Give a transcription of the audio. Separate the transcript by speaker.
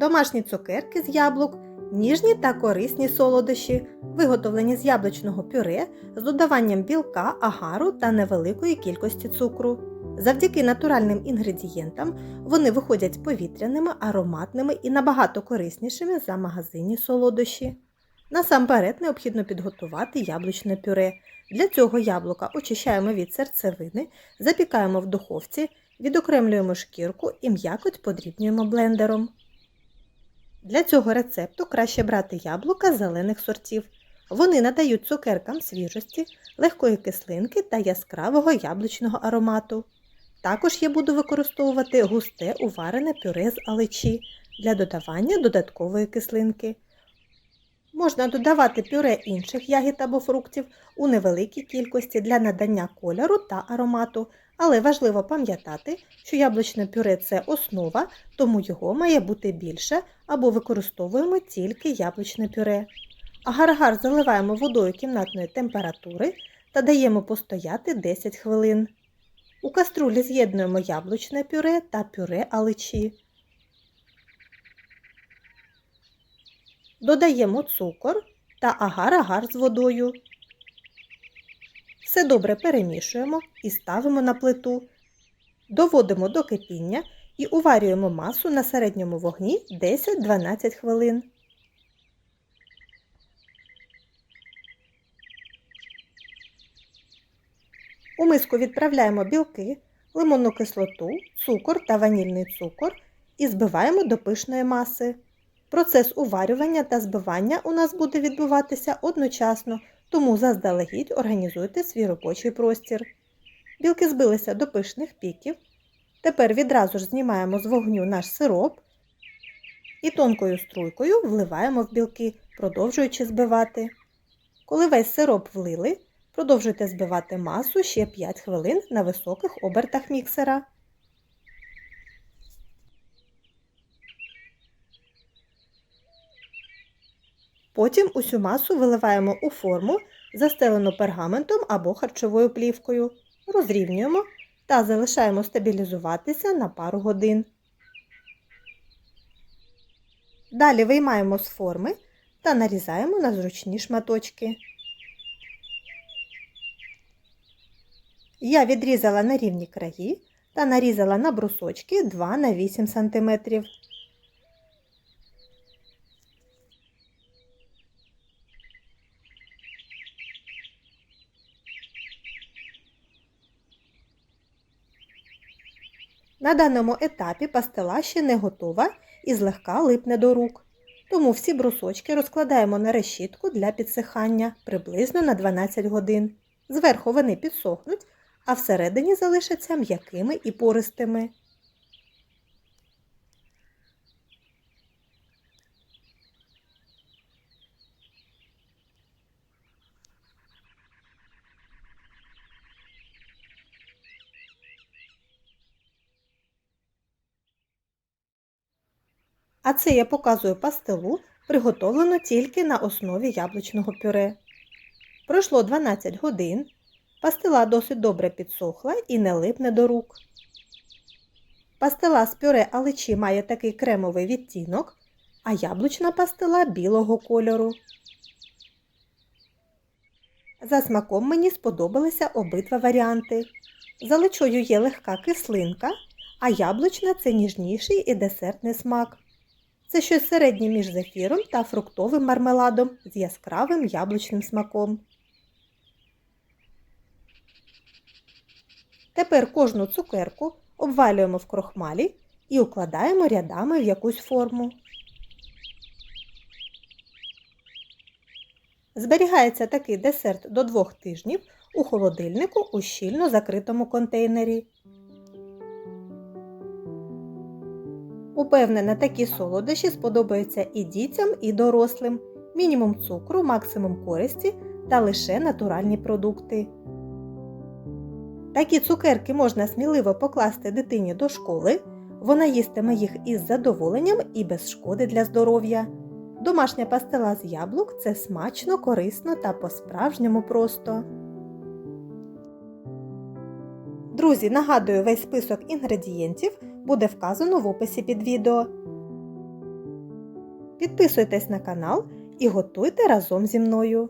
Speaker 1: домашні цукерки з яблук, ніжні та корисні солодощі, виготовлені з яблучного пюре з додаванням білка, агару та невеликої кількості цукру. Завдяки натуральним інгредієнтам вони виходять повітряними, ароматними і набагато кориснішими за магазинні солодощі. Насамперед необхідно підготувати яблучне пюре. Для цього яблука очищаємо від серцевини, запікаємо в духовці, відокремлюємо шкірку і м'якоть подрібнюємо блендером. Для цього рецепту краще брати яблука зелених сортів. Вони надають цукеркам свіжості, легкої кислинки та яскравого яблучного аромату. Також я буду використовувати густе уварене пюре з алечі для додавання додаткової кислинки. Можна додавати пюре інших ягід або фруктів у невеликій кількості для надання кольору та аромату, але важливо пам'ятати, що яблучне пюре це основа, тому його має бути більше або використовуємо тільки яблучне пюре. Агар-агар заливаємо водою кімнатної температури та даємо постояти 10 хвилин. У каструлі з'єднуємо яблучне пюре та пюре аличі. Додаємо цукор та агар-агар з водою. Все добре перемішуємо і ставимо на плиту. Доводимо до кипіння і уварюємо масу на середньому вогні 10-12 хвилин. У миску відправляємо білки, лимонну кислоту, цукор та ванільний цукор і збиваємо до пишної маси. Процес уварювання та збивання у нас буде відбуватися одночасно, тому заздалегідь організуйте свій робочий простір. Білки збилися до пишних піків. Тепер відразу ж знімаємо з вогню наш сироп і тонкою струйкою вливаємо в білки, продовжуючи збивати. Коли весь сироп влили, продовжуйте збивати масу ще 5 хвилин на високих обертах міксера. Потім усю масу виливаємо у форму, застелену пергаментом або харчовою плівкою, розрівнюємо та залишаємо стабілізуватися на пару годин. Далі виймаємо з форми та нарізаємо на зручні шматочки. Я відрізала на рівні краї та нарізала на брусочки 2 на 8 см. На даному етапі пастила ще не готова і злегка липне до рук. Тому всі брусочки розкладаємо на решітку для підсихання приблизно на 12 годин. Зверху вони підсохнуть, а всередині залишаться м'якими і пористими. А це я показую пастилу, приготовлену тільки на основі яблучного пюре. Пройшло 12 годин. Пастила досить добре підсохла і не липне до рук. Пастила з пюре аличі має такий кремовий відтінок, а яблучна пастила білого кольору. За смаком мені сподобалися обидва варіанти. За личою є легка кислинка, а яблучна це ніжніший і десертний смак. Це щось середнє між зефіром та фруктовим мармеладом з яскравим яблучним смаком. Тепер кожну цукерку обвалюємо в крохмалі і укладаємо рядами в якусь форму. Зберігається такий десерт до двох тижнів у холодильнику у щільно закритому контейнері. Упевнена, такі солодощі сподобаються і дітям, і дорослим. Мінімум цукру, максимум користі та лише натуральні продукти. Такі цукерки можна сміливо покласти дитині до школи. Вона їстиме їх із задоволенням і без шкоди для здоров'я. Домашня пастила з яблук це смачно, корисно та по-справжньому просто. Друзі, нагадую, весь список інгредієнтів буде вказано в описі під відео. Підписуйтесь на канал і готуйте разом зі мною.